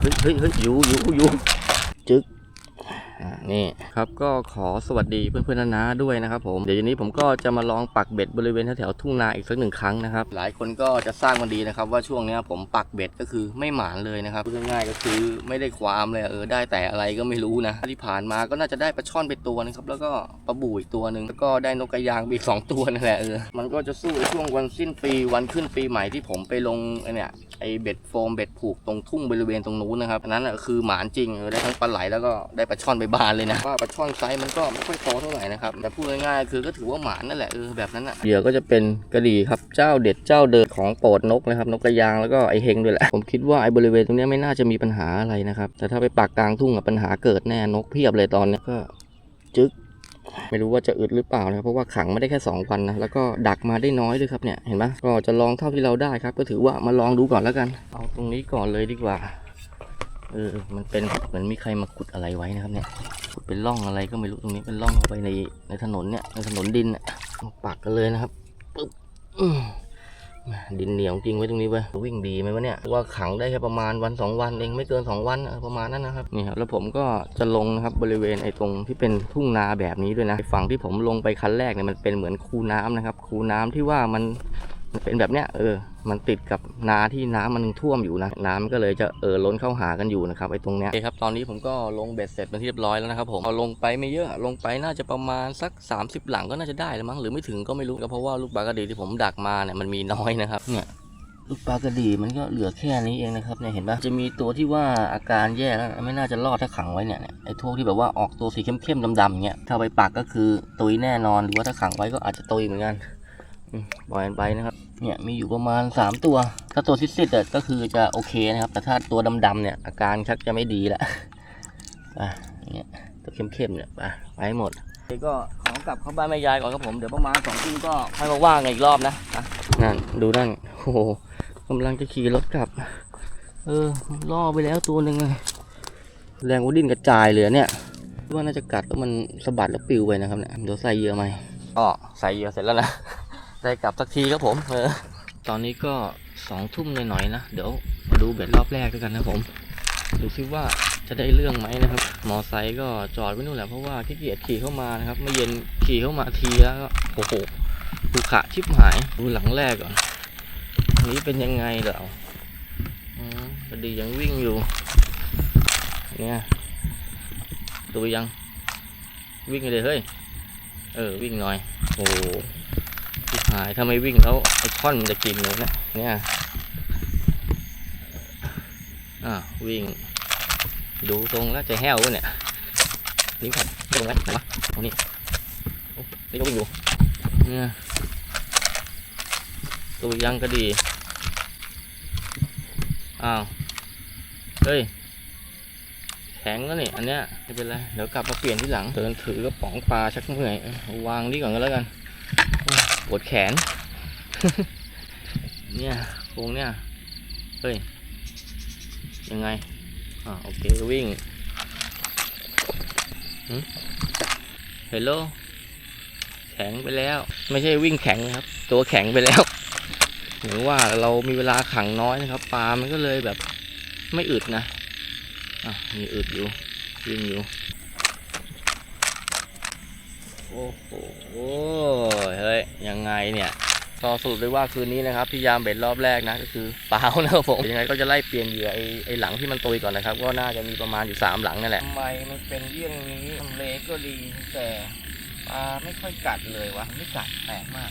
เฮ้ยเฮ้ยเฮ้ยอยู่อยู่อยู่จึ๊กอ่า นี่ครับก็ขอสวัสดีเพื่อนๆนาๆด้วยนะครับผมเดี๋ยววันนี้ผมก็จะมาลองปักเบ็ดบริเวณแถวๆทุ่งนาอีกสักหนึ่งครั้งนะครับ หลายคนก็จะสร้างมันดีนะครับ ว่าช่วงนี้ผมปักเบ็ดก็คือไม่หมานเลยนะครับง่ายๆก็คือไม่ได้ความเลยเออได้แต่อะไรก็ไม่รู้นะที่ผ่านมาก็น่าจะได้ปลาช่อนไปตัวนึงครับแล้วก็ปลาบูอีกตัวหนึ่งแล้วก็ได้นกกระยางไปอีกสองตัวนั่นแหละเออมันก็จะสู้ช่วงวันสิ้นปีวันขึ้นปีใหม่ที่ผมไปลงไอเนี่ยไอเบ็ดโฟมเบ็ดผูกตรงทุ่งบริเวณตรงนู้นนะครับนั้นคือหมานจริงเออได้ทั้งปลาไหลแล้วก็ได้ปลาช่อนไปบานเลยนะว่าปลาช่อนไซส์มันก็ไม่ค่อยโตเท่าไหร่นะครับแต่พูดง่ายๆคือก็ถือว่าหมานนั่นแหละเออแบบนั้นอะเหยื่อก็จะเป็นกระดี่ครับเจ้าเด็ดเจ้าเดิดของโปรดนกนะครับนกกระยางแล้วก็ไอเฮงด้วยแหละผมคิดว่าไอบริเวณตรงเนี้ยไม่น่าจะมีปัญหาอะไรนะครับแต่ถ้าไปปักกลางทุ่งอะปัญหาเกิดแน่นกเพียบเลยตอนเนี้ยก็จึ๊กไม่รู้ว่าจะอึดหรือเปล่านะครับเพราะว่าขังไม่ได้แค่ 2 วันนะแล้วก็ดักมาได้น้อยด้วยครับเนี่ยเห็นไหมก็จะลองเท่าที่เราได้ครับ ก็ถือว่ามาลองดูก่อนแล้วกัน เอาตรงนี้ก่อนเลยดีกว่า เออ มันเป็นเหมือนมีใครมาขุดอะไรไว้นะครับเนี่ย ขุดเป็นร่องอะไรก็ไม่รู้ตรงนี้เป็นร่องเข้าไปในในถนนเนี่ยในถนนดินเนี่ยมาปักกันเลยนะครับปึ๊บดินเหนียวจริงไว้ตรงนี้เว้ยวิ่งดีไหมวะเนี่ยว่าขังได้แค่ประมาณวันสองวันเองไม่เกินสองวันประมาณนั้นนะครับนี่ครับแล้วผมก็จะลงนะครับบริเวณไอ้ตรงที่เป็นทุ่งนาแบบนี้ด้วยนะฝั่งที่ผมลงไปคันแรกเนี่ยมันเป็นเหมือนคูน้ำนะครับ คูน้ำที่ว่ามัน มันเป็นแบบเนี้ยเออ มันติดกับนาที่น้ำมันท่วมอยู่นะ น้ำก็เลยจะเออล้นเข้าหากันอยู่นะครับไอ้ตรงเนี้ยโอเคครับตอนนี้ผมก็ลงเบ็ดเสร็จเป็นที่เรียบร้อยแล้วนะครับผมเอาลงไปไม่เยอะลงไปน่าจะประมาณสัก 30 หลังก็น่าจะได้แล้วมั้งหรือไม่ถึงก็ไม่รู้ก็เพราะว่าลูกปลากระดีที่ผมดักมาเนี่ยมันมีน้อยนะครับเนี่ยลูกปลากระดีมันก็เหลือแค่นี้เองนะครับเนี่ยเห็นปะจะมีตัวที่ว่าอาการแย่แล้วไม่น่าจะรอดถ้าขังไว้เนี่ยไอ้พวกที่แบบว่าออกตัวสีเข้มๆดำๆเงี้ยถ้าไปปักก็คือตุยแน่นอนหรือว่าถ้าขังไว้ก็อาจจะตุยเหมือนกัน ปล่อยมันไปนะครับ เนี่ยมีอยู่ประมาณ 3 ตัว ถ้าตัวซิดๆอะก็คือจะโอเคนะครับ แต่ถ้าตัวดำๆเนี่ยอาการชักจะไม่ดีละอะอย่างเงี้ยตัวเข้มๆเนี่ยไปไปให้หมดก็ขอกลับเข้าบ้านแม่ยายก่อนครับผมเดี๋ยวประมาณสองทุ่มก็ค่อยมาว่างกันอีกรอบนะอะนั่นดูนั่นโอ้โหกำลังจะขี่รถกลับ เออล่อไปแล้วตัวหนึ่งเลยแรงว่าดิ้นกระจายเลยอะเนี่ยว่าน่าจะกัดแล้วมันสะบัดแล้วปลิวไปนะครับเนี่ยเดี๋ยวใส่เหยื่อใหม่อ๋อใส่เหยื่อเสร็จแล้วนะ ได้กลับสักทีครับผมเออตอนนี้ก็สองทุ่มหน่อยๆนะเดี๋ยวมาดูเบ็ดรอบแรกด้วยกันนะผม ดูซิว่าจะได้เรื่องไหมนะครับ มอไซค์ก็จอดไว้นู่นแหละเพราะว่าขี้เกียจขี่เข้ามานะครับไม่เย็นขี่เข้ามาทีแล้วก็โอ้โหภูขะชิบหายดูหลังแรกก่อนอันนี้เป็นยังไงเหรออืมพอดียังวิ่งอยู่เนี่ยดูยังวิ่งเลยเฮ้ยเออวิ่งหน่อยโอ้ หายถ้าไม่วิ่งแล้วไอ้ท่อนมันจะกินเลยนะเนี่ยอ่าวิ่ง ดูตรงแล้วจะแห้ววะเนี่ยนี่ครับตรงไหนไหนวะตรงนี้นี่ก็วิ่งอยู่เนี่ยตัวยังก็ดีอ้าวเฮ้ยแข็งแล้วนี่อันเนี้ยไม่เป็นไรเดี๋ยวกลับมาเปลี่ยนที่หลังเดินถือกระป๋องปลาชักเมื่อยวางนี่ก่อนก็แล้วกัน ปวดแขน เนี่ยโครงเนี่ย เฮ้ย ยังไง อ่าโอเควิ่งเฮลโลแข็งไปแล้ว ไม่ใช่วิ่งแข็งนะครับ ตัวแข็งไปแล้วหรือว่าเรามีเวลาขังน้อยนะครับปลามันก็เลยแบบไม่อึดนะอะมีอึดอยู่วิ่งอยู่ โอ้โหเฮ้ยยังไงเนี่ยก็สรุปได้ว่าคืนนี้นะครับที่ยามเบ็ดรอบแรกนะก็คือเปล่านะครับผมยังไงก็จะไล่เปลี่ยนเหยื่อไอ้ไอ้หลังที่มันตุยก่อนนะครับ ก็น่าจะมีประมาณอยู่สามหลังนั่นแหละทำไมมันเป็นเรื่องนี้ทำเลก็ดีแต่ปลาไม่ค่อยกัดเลยวะไม่กัดแปลกมาก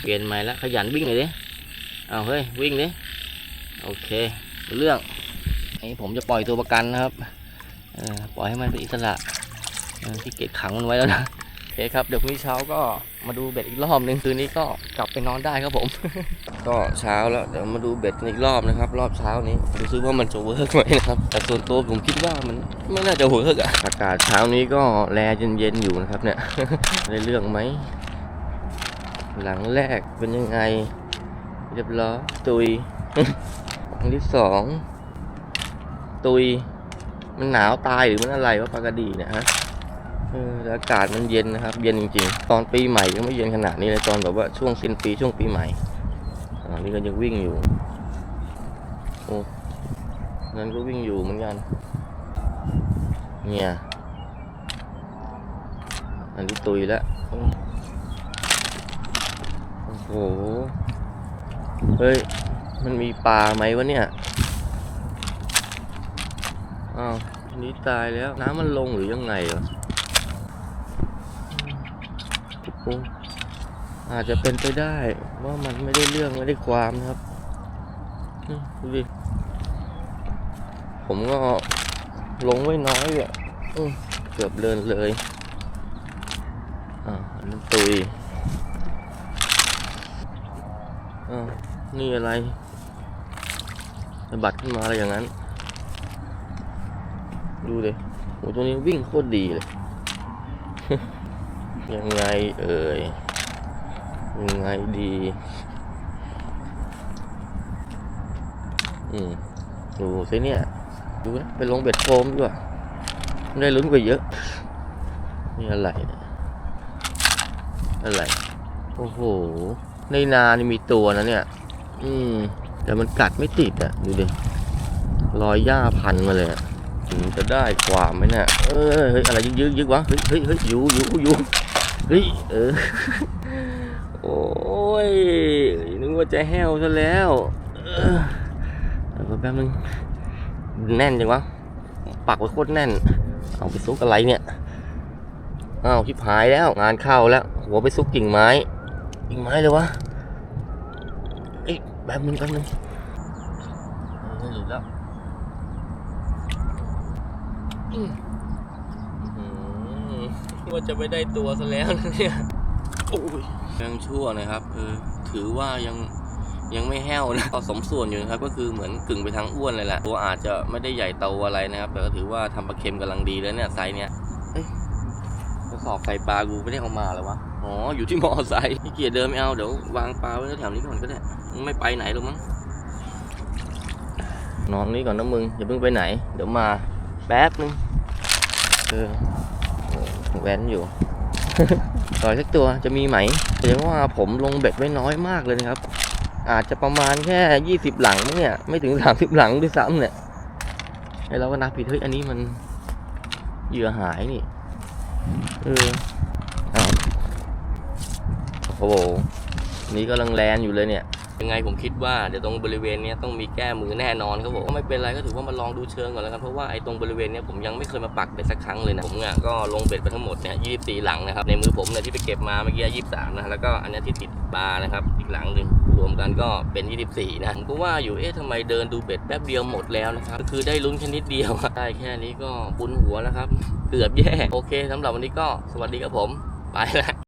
เปลี่ยนใหม่ละขยันวิ่งเลยดิเอาเฮ้ยวิ่งดิโอเครู้เรื่องนี่ผมจะปล่อยตัวประกันนะครับเออปล่อยให้มันเป็นอิสระเออที่เกตขังมันไว้แล้วนะโอเคครับ เดี๋ยวพรุ่งนี้เช้าก็มาดูเบ็ดอีกรอบหนึ่งคืนนี้ก็กลับไปนอนได้ครับผม ก็เช้าแล้วเดี๋ยวมาดูเบ็ดอีกรอบนะครับ รอบเช้านี้ดูซิว่ามันจะเวิร์กไหมนะครับแต่ส่วนตัวผมคิดว่ามันไม่น่าจะเวิร์กอะอากาศเช้านี้ก็แลเย็นๆอยู่นะครับเนี่ยได้เรื่องไหมหลังแรกเป็นยังไง เรียบร้อยตุยหลังที่สองตุยมันหนาวตายหรือมันอะไรวะปากระดีเนี่ยฮะ อออากาศมันเย็นนะครับ เย็นจริงๆ ตอนปีใหม่ก็ไม่เย็นขนาดนี้เลยตอนแบบว่าช่วงสิ้นปีช่วงปีใหม่นนี้ก็ยังวิ่งอยู่โอ้นั่นก็วิ่งอยู่เหมือนกัน เนี่ยอันนี้ตุยแล้วโอ้โหเฮ้ยมันมีปลาไหมวะเนี่ยอ้าวนี้ตายแล้ว น้ำมันลงหรือยังไงเห รอโอ้โหอาจจะเป็นไปได้ว่ามันไม่ได้เรื่องไม่ได้ความนะครับดูดิผมก็ลงไว้น้อยอะเกือบเลินเลยอ่านนั้นตุยอ่านี่อะไรบัดขึ้นมาอะไรอย่างนั้น ดูดิโหตัวนี้วิ่งโคตรดีเลย ยังไงเอ่ย ยังไงดี อืมดูสิเนี่ย ดูนะไปลงเบ็ดโฟมด้วยได้ลุ้นกว่าเยอะ นี่อะไรเนี่ยอะไร โอ้โห ในนานี่มีตัวนะเนี่ย อืม แต่มันกัดไม่ติดอะ ดูดิ รอยหญ้าพันมาเลยถึงจะได้ความไหมเนี่ยเออเฮ้ยอะไรยึกยึกยึกวะ เฮ้ยเฮ้ยเฮ้ยอยู่อยู่อยู่ เฮ้ยเออ โอ้ย นึกว่าจะแห้วซะแล้วเออแป๊บนึง แน่นจังวะ ปักไว้โคตรแน่น เอาไปซุกอะไรเนี่ย อ้าวชิบหายแล้ว งานเข้าแล้ว หัวไปซุกกิ่งไม้ กิ่งไม้เลยวะเอ้ยแบบนึงแป๊บนึงหลุดแล้วอืม ว่าจะไม่ได้ตัวซะแล้วนะเนี่ยโอ้ยยังชั่วนะครับเออถือว่ายังยังไม่แห้วนะก็สมส่วนอยู่นะครับ ก็คือเหมือนกึ่งไปทางอ้วนเลยแหละ ตัวอาจจะไม่ได้ใหญ่โตอะไรนะครับ แต่ก็ถือว่าทำปลาเค็มกำลังดีแล้วเนี่ยไซส์เนี่ยเอ้ยกระสอบใส่ปลากูไม่ได้เอามาเลยวะ อ๋อ อยู่ที่มอไซค์ขี้เกียจเดินไม่เอาเดี๋ยววางปลาไว้แถวนี้ก่อนก็ได้ ไม่ไปไหนหรอกมั้ง นอนนี้ก่อนนะมึง อย่าเพิ่งไปไหน เดี๋ยวมาแป๊บนึง เออ แว้นอยู่ ต่อยสักตัวจะมีไหมแสดงว่าผมลงเบ็ดไว้น้อยมากเลยนะครับ อาจจะประมาณแค่ยี่สิบหลังเนี่ย ไม่ถึงสามสิบหลังด้วยซ้ำเนี่ยไอเราก็นับผิดเฮ้ยอันนี้มันเหยื่อหายนี่ เอออ้าวโอ้โหนี่กำลังแลนอยู่เลยเนี่ย ยังไงผมคิดว่าเดี๋ยวตรงบริเวณนี้ต้องมีแก้มือแน่นอนครับผมก็ไม่เป็นไรก็ถือว่ามาลองดูเชิงก่อนแล้วกันเพราะว่าไอ้ตรงบริเวณนี้ผมยังไม่เคยมาปักเบ็ดสักครั้งเลยนะผมเนี่ยก็ลงเบ็ดไปทั้งหมดเนี่ย24หลังนะครับในมือผมเนี่ยที่ไปเก็บมาเมื่อกี้23นะแล้วก็อันนี้ที่ติดปลานะครับอีกหลังหนึ่งรวมกันก็เป็น 24 นะผมก็ว่าอยู่เอ๊ะทำไมเดินดูเบ็ดแป๊บเดียวหมดแล้วนะครับคือได้ลุ้นแค่นิดเดียวได้แค่นี้ก็บุญหัวแล้วครับ เกือบแย่โอเคสำหรับวันนี้ก็สวัสดีครับผม ไปละ